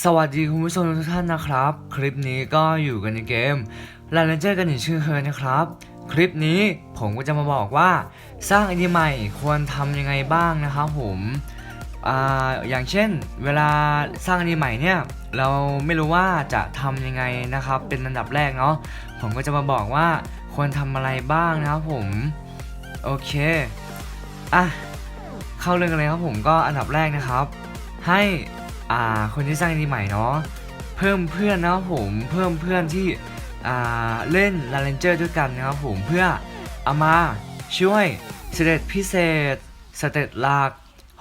สวัสดีคุณผู้ชมทุกท่านนะครับ คลิปนี้ก็อยู่กันในเกมลาเลนเจอร์กันอีกเชื่อเคยนะครับ คลิปนี้ผมก็จะมาบอกว่า สร้างไอดีใหม่ควรทำยังไงบ้างนะครับผมออย่างเช่น เวลาสร้างไอดีใหม่เนี่ยเราไม่รู้ว่าจะทำยังไงนะครับ เป็นอันดับแรกเนาะผมก็จะมาบอกว่าควรทำอะไรบ้างนะครับผมโอเคอะเข้าเรื่องกันเลยครับผมก็อันดับแรกนะครับ ให้ อ่าคนที่สร้างไอดีใหม่เนาะเพิ่มเพื่อนนะครับผมเพิ่มเพื่อนที่อ่าเล่นลาเลนเจอร์ด้วยกันนะครับผมเพื่อเอามาช่วยเสด็จพิเศษสเตตหลัก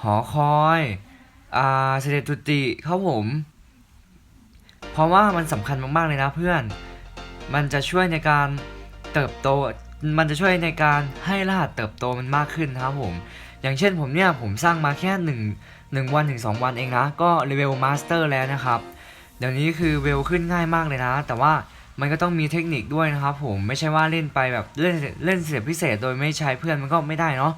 หอคอยอ่าเสด็จจุติครับผม เพราะว่ามันสำคัญมากๆเลยนะเพื่อน มันจะช่วยในการเติบโตมันจะช่วยในการให้รหัสเติบโตมันมากขึ้นนะครับผม อย่างเช่นผมเนี่ยผมสร้างมาแค่หนึ่ง หนึ่งวันถึงสองวันเองนะ ก็เลเวลมาสเตอร์แล้วนะครับ เดี๋ยวนี้คือเวลขึ้นง่ายมากเลยนะ แต่ว่ามันก็ต้องมีเทคนิคด้วยนะครับผมไม่ใช่ว่าเล่นไปแบบเล่นเล่นเสียพิเศษโดยไม่ใช้เพื่อนมันก็ไม่ได้เนาะ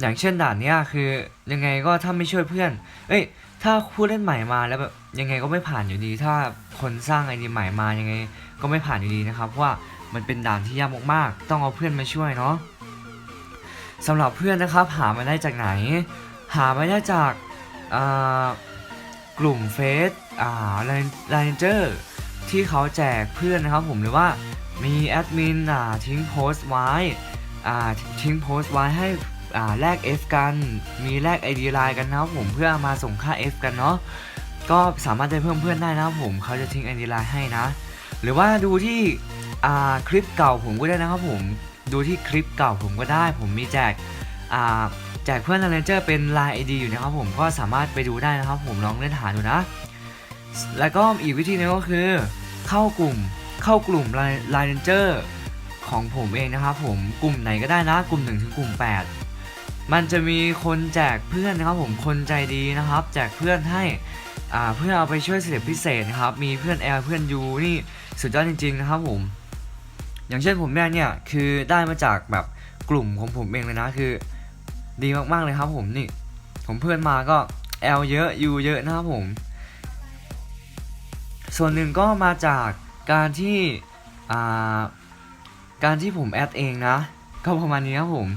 อย่างเช่นด่านเนี้ยคือยังไงก็ถ้าไม่ช่วยเพื่อน เอ้ย ถ้าผู้เล่นใหม่มาแล้วแบบยังไงก็ไม่ผ่านอยู่ดี ถ้าคนสร้างไอเดียใหม่มายังไงก็ไม่ผ่านอยู่ดีนะครับเพราะว่ามันเป็นด่านที่ยากมากๆ ต้องเอาเพื่อนมาช่วยเนาะสำหรับเพื่อนนะครับหามาได้จากไหน หามาได้จาก กลุ่มเฟซอ่าไลนเจอร์ที่เขาแจกเพื่อนนะครับผมหรือว่ามีแอดมินอ่าทิ้งโพสต์ไว้อ่าทิ้งโพสต์ไว้ให้อ่าแลก F กันมีแลก ID ไลน์กันนะครับผมเพื่อมาส่งค่า F กันเนาะก็สามารถได้เพิ่มเพื่อนได้นะครับผมเขาจะทิ้ง ID ไลน์ให้นะ หรือว่าดูที่อ่าคลิปเก่าผมก็ได้นะครับผมดูที่คลิปเก่าผมก็ได้ ผมมีแจกอ่า แจกเพื่อนเลนเจอร์เป็น Line ID อยู่นะครับผมก็สามารถไปดูได้นะครับผมลองเล่นหาดูนะ แล้วก็อีกวิธีหนึงก็คือ เข้ากลุ่มเข้ากลุ่ม Line Ranger ของผมเองนะครับผมกลุ่มไหนก็ได้นะกลุ่ม1ถึงกลุ่ม 8 มันจะมีคนแจกเพื่อนนะครับผมคนใจดีนะครับ แจกเพื่อนให้อ่าเพื่อเอาไปช่วยเสด็จพิเศษนะครับมีเพื่อนแอลเพื่อนยูนี่สุดยอดจริง ๆ นะครับผมอย่างเช่นผมเนี่เนี่ยคือได้มาจากแบบกลุ่มของผมเองเลยนะคือ ดีมากๆเลยครับผมนี่ ผมเพื่อนมาก็แอลเยอะยูเยอะนะครับผม ส่วนหนึ่งก็มาจากการที่การที่ผมแอดเองนะ ก็ประมาณนี้ครับผม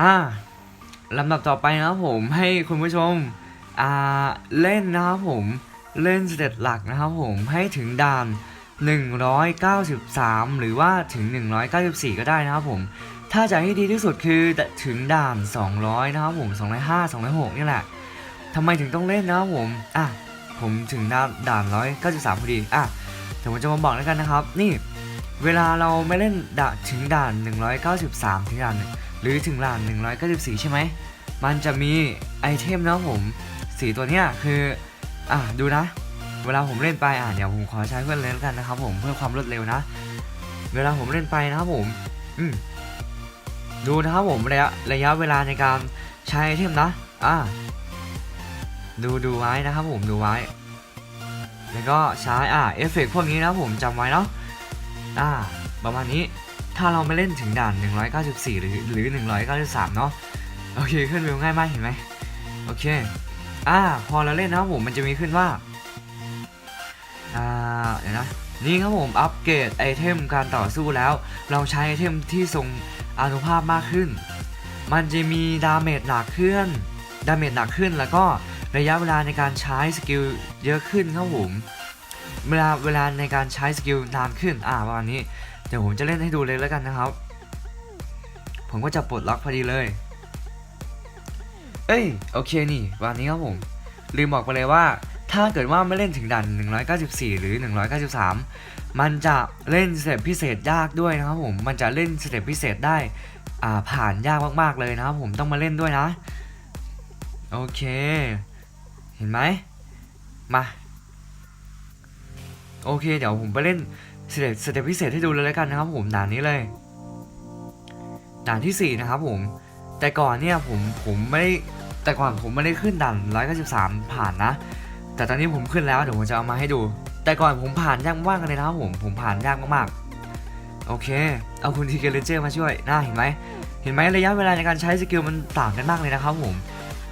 อ่าลำดับต่อไปนะครับผมให้คุณผู้ชมอ่าเล่นนะครับผมเล่นสเต็ปหลักนะครับผมให้ถึงด่าน 193 หรือว่าถึง 194 ก็ได้นะครับผม ถ้าจะให้ดีที่สุดคือถึงด่าน 200 นะครับผม 205 206 นี่แหละทำไมถึงต้องเล่นนะครับผม อะ ผมถึงด่านด่าน193 พอดี อะเดี๋ยวผมจะมาบอกแล้วกันนะครับ นี่ เวลาเราไม่เล่นด่านถึงด่าน 193 ถึงด่าน หรือถึงด่าน 194 ใช่ไหม มันจะมีไอเทมนะครับผมสีตัวเนี้ยคือ อะ ดูนะ เวลาผมเล่นไป อะ เดี๋ยวผมขอใช้เพื่อนเล่นกันนะครับผม เพื่อความรวดเร็วนะ เวลาผมเล่นไปนะครับผม อืม ดูนะครับผมระยะระยะเวลาในการใช้ไอเทมนะอ่าดูดูไว้นะครับผมดูไว้ แล้วก็ใช้อ่าเอฟเฟกพวกนี้นะผมจำไว้เนาะอ่าประมาณนี้ถ้าเราไม่เล่นถึงด่าน 194 หรือหรือ 193 เนาะโอเคขึ้นเร็วง่ายมากเห็นไหมโอเคอ่าพอเราเล่นนะครับผมมันจะมีขึ้นว่าอ่าเดี๋ยวนะนี่ครับผมอัปเกรดไอเทมการต่อสู้แล้ว เราใช้ไอเทมที่ทรง อานุภาพมากขึ้น มันจะมีดาเมจหนักขึ้น ดาเมจหนักขึ้นแล้วก็ระยะเวลาในการใช้สกิลเยอะขึ้นครับผม เวลาเวลาในการใช้สกิลนานขึ้น อ่าประมาณนี้ เดี๋ยวผมจะเล่นให้ดูเลยแล้วกันนะครับ ผมก็จะปลดล็อกพอดีเลย เอ้ยโอเคนี่วันนี้ครับผม ลืมบอกไปเลยว่าถ้าเกิดว่าไม่เล่นถึงด่าน194 หรือ 193 มันจะเล่นสเต็ปพิเศษยากด้วยนะครับผมมันจะเล่นสเต็ปพิเศษได้อ่าผ่านยากมากๆเลยนะครับผมต้องมาเล่นด้วยนะ โอเค เห็นไหมมาโอเค เดี๋ยวผมไปเล่นสเต็ปสเต็ปพิเศษให้ดูเลยแล้วกันนะครับผมด่านนี้เลยด่านที่ 4 นะครับผม แต่ก่อนเนี่ยผมผมไม่แต่ก่อนผมไม่ได้ขึ้นด่าน193 ผ่านนะ แต่ตอนนี้ผมขึ้นแล้วเดี๋ยวผมจะเอามาให้ดู แต่ก่อนผมผ่านยากมากเลยนะครับผมผมผ่านยากมากๆ โอเค เอาคุณทีเกเลเจอร์มาช่วยน่าเห็นไหมเห็นไหมระยะเวลาในการใช้สกิลมันต่างกันมากเลยนะครับผม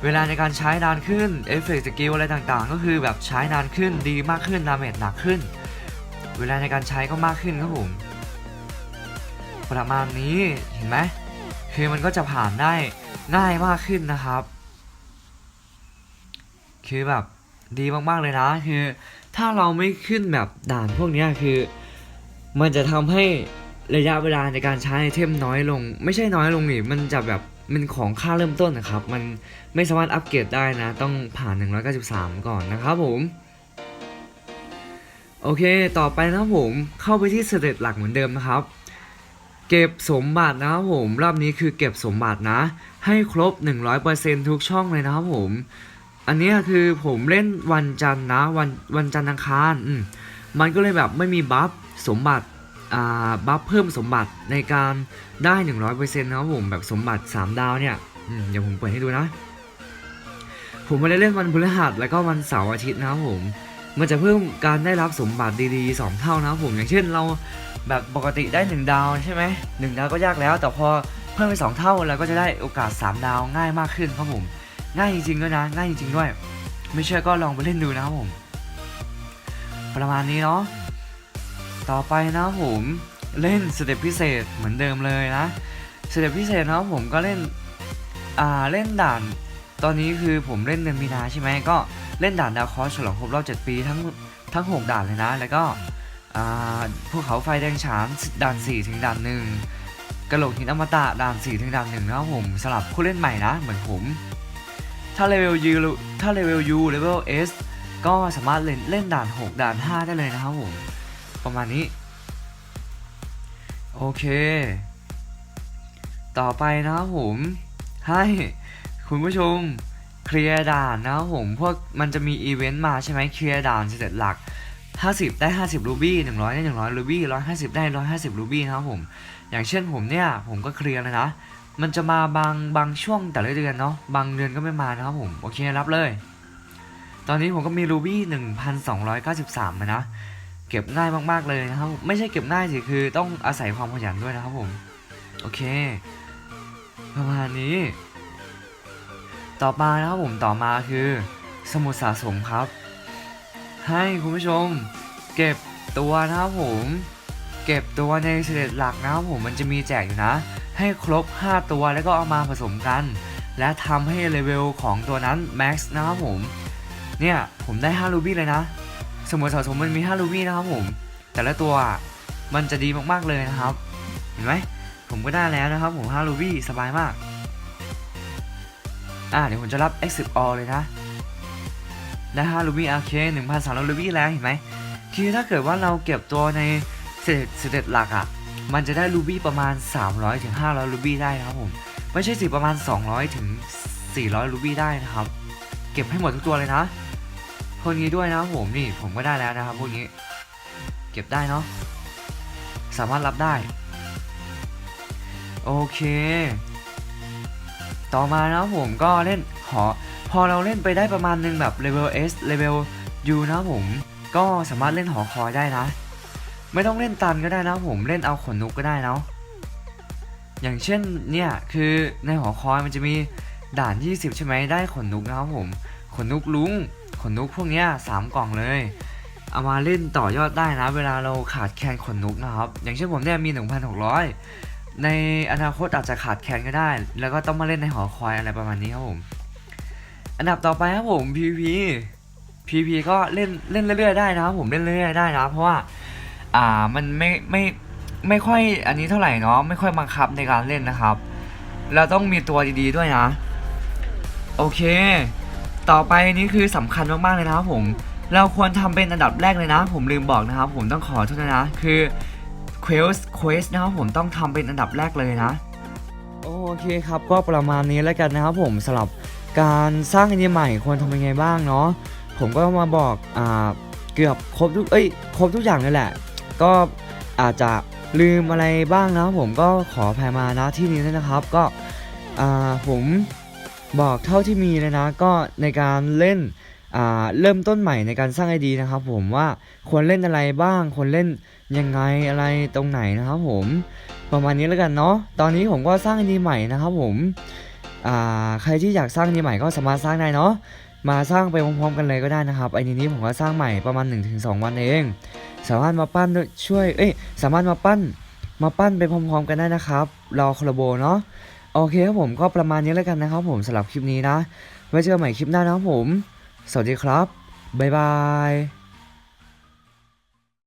เวลาในการใช้นานขึ้นเอฟเฟกต์สกิลอะไรต่างๆ ก็คือแบบใช้นานขึ้นดีมากขึ้นดาเมจหนักขึ้น เวลาในการใช้ก็มากขึ้นครับผมประมาณนี้เห็นไหมคือมันก็จะผ่านได้ง่ายมากขึ้นนะครับ คือแบบดีมากๆเลยนะคือ ถ้าเราไม่ขึ้นแบบด่านพวกนี้คือ มันจะทำให้ระยะเวลาในการใช้ไอเทมน้อยลง ไม่ใช่น้อยลงนี่มันจะแบบมันของค่าเริ่มต้นนะครับ มันไม่สามารถอัปเกรดได้นะ ต้องผ่าน 193 ก่อนนะครับผม โอเค ต่อไปนะครับผม เข้าไปที่สเตตหลักเหมือนเดิมนะครับ เก็บสมบัตินะครับผม รอบนี้คือเก็บสมบัตินะ ให้ครบ 100%ทุกช่องเลยนะครับผม อันนี้คือผมเล่นวันจันทร์นะวันวันจันทร์อังคารอืมมันก็เลยแบบไม่มีบัฟสมบัติอ่าบัฟเพิ่มสมบัติในการได้ 100%นะครับผมแบบสมบัติ 3 ดาวเนี่ยอืมเดี๋ยวผมเปิดให้ดูนะ ผมไม่ได้เล่นวันพฤหัสแล้วก็วันเสาร์อาทิตย์นะครับผม มันจะเพิ่มการได้รับสมบัติดีๆ 2 เท่านะครับผมอย่างเช่นเราแบบปกติได้ 1 ดาวใช่ไหมหนึ่งดาวก็ยากแล้ว แต่พอเพิ่มไป2เท่าเราก็จะได้โอกาส 3 ดาวง่ายมากขึ้นครับผม ง่ายจริงๆด้วยนะ ง่ายจริงๆด้วย ไม่เชื่อก็ลองไปเล่นดูนะครับผม ประมาณนี้เนาะ ต่อไปนะผมเล่นสเต็ปพิเศษเหมือนเดิมเลยนะ สเต็ปพิเศษนะครับผมก็เล่น อ่าเล่นด่าน ตอนนี้คือผมเล่นเดือนมีนาใช่ไหมก็เล่นด่านดาวคอสฉลองครบรอบ 7 ปีทั้งทั้ง 6 ด่านเลยนะ แล้วก็ภูเขาไฟแดงฉานด่าน 4 ถึงด่านหนึ่งกระโหลกหินอมตะด่าน 4 ถึงด่านหนึ่งนะครับผมสลับผู้เล่นใหม่นะ เหมือนผม ถ้าเลเวล U ถ้าเลเวล U เลเวล S ก็สามารถเล่นเล่นด่าน 6 ด่าน 5 ได้เลยนะครับผม ประมาณนี้ โอเค ต่อไปนะครับผม ให้คุณผู้ชมเคลียร์ด่านนะครับผม พวกมันจะมีอีเวนต์มาใช่ไหมเคลียร์ด่านเสร็จหลัก 50 ได้ 50 รูบี้100 ได้ 100 รูบี้150 ได้ 150 รูบี้นะครับผม อย่างเช่นผมเนี่ย ผมก็เคลียร์เลยนะ มันจะมาบางบางช่วงแต่ละเดือนเนาะบางเดือนก็ไม่มานะครับผมโอเครับเลย ตอนนี้ผมก็มีรูบี้1,293นะเก็บง่ายมากๆเลยนะครับ ไม่ใช่เก็บง่ายสิคือต้องอาศัยความขยันด้วยนะครับผมโอเค ประมาณนี้ ต่อมานะครับผมต่อมาคือ สมุดสะสมครับ ให้คุณผู้ชม เก็บตัวนะครับผม เก็บตัวในเสด็จหลักนะครับผมมันจะมีแจกอยู่นะ ให้ครบ 5 ตัวแล้วก็เอามาผสมกัน และทำให้เลเวลของตัวนั้น max นะครับผม เนี่ยผมได้5รูบี้เลยนะ สมุดสะสมมันมี5รูบี้นะครับผม แต่ละตัวมันจะดีมากๆเลยนะครับ เห็นไหมผมก็ได้แล้วนะครับผม5รูบี้สบายมาก อ่าเดี๋ยวผมจะรับ X10 All เลยนะได้5รูบี้โอเค1,300รูบี้แล้วเห็นไหมคือถ้าเกิดว่าเราเก็บตัวในเสด็จเสด็จหลักอะ่ะ มันจะได้รูบี้ประมาณ 300ถึง500รูบี้ได้นะครับผมไม่ใช่สิประมาณ 200ถึง400รูบี้ได้นะครับ เก็บให้หมดทุกตัวเลยนะพวกนี้ด้วยนะครับผมนี่ผมก็ได้แล้วนะครับพวกนี้เก็บได้เนาะสามารถรับได้ โอเค ต่อมานะครับผมก็เล่นหอพอเราเล่นไปได้ประมาณนึงแบบเลเวล S เลเวล U นะครับผมก็สามารถเล่นหอคอยได้นะ ไม่ต้องเล่นตันก็ได้นะผมเล่นเอาขนนกก็ได้เนาะอย่างเช่นเนี่ยคือในหอคอยมันจะมีด่าน 20 ใช่ไหมได้ขนนกนะครับผมขนนกลุงขนนกพวกเนี้ยสามกล่องเลย เอามาเล่นต่อยอดได้นะ เวลาเราขาดแคลนขนนกนะครับ อย่างเช่นผมเนี่ยมี 1,600 ในอนาคตอาจจะขาดแคลนก็ได้ แล้วก็ต้องมาเล่นในหอคอยอะไรประมาณนี้ครับผมอันดับต่อไปครับผม PVP PVP ก็เล่นเล่นเรื่อยๆได้นะครับผมเล่นเรื่อยๆได้นะเพราะว่า อ่ามันไม่ไม่ไม่ค่อยอันนี้เท่าไหร่เนาะไม่ค่อยบังคับในการเล่นนะครับ เราต้องมีตัวดีๆด้วยนะ โอเค ต่อไปนี้คือสำคัญมากๆเลยนะครับผม เราควรทำเป็นอันดับแรกเลยนะ ผมลืมบอกนะครับ ผมต้องขอโทษนะคือ Quest Quest นะครับผมต้องทำเป็นอันดับแรกเลยนะ โอเคครับก็ประมาณนี้แล้วกันนะครับผมสำหรับการสร้างไอเดียใหม่ควรทำยังไงบ้างเนาะผมก็มาบอกอ่าเกือบครบทุกเอ้ยครบทุกอย่างเลยแหละ ก็อาจจะลืมอะไรบ้างนะผมก็ขอแพยมานะที่นี้ด้วยนะครับ ก็ผมบอกเท่าที่มีเลยนะก็ในการเล่นเริ่มต้นใหม่ในการสร้างไอดีนะครับ ผมว่าควรเล่นอะไรบ้างควรเล่นยังไงอะไรตรงไหนนะครับ ผมประมาณนี้แล้วกันเนาะตอนนี้ผมก็สร้างไอดีใหม่นะครับ ผมใครที่อยากสร้างนี่ใหม่ก็สามารถสร้างได้เนาะมาสร้างไปพร้อมๆกันเลยก็ได้นะครับไอ้นี้นี้ผมก็สร้างใหม่ประมาณ 1-2 วันเอง สามารถมาปั้นด้วยช่วย เอ้ย สามารถมาปั้น มาปั้นไปพร้อมๆกันได้นะครับ รอคอลลโบเนาะ โอเคครับผมก็ประมาณนี้แล้วกันนะครับผมสำหรับคลิปนี้นะ ไว้เจอกันใหม่คลิปหน้านะครับผม สวัสดีครับ บ๊ายบาย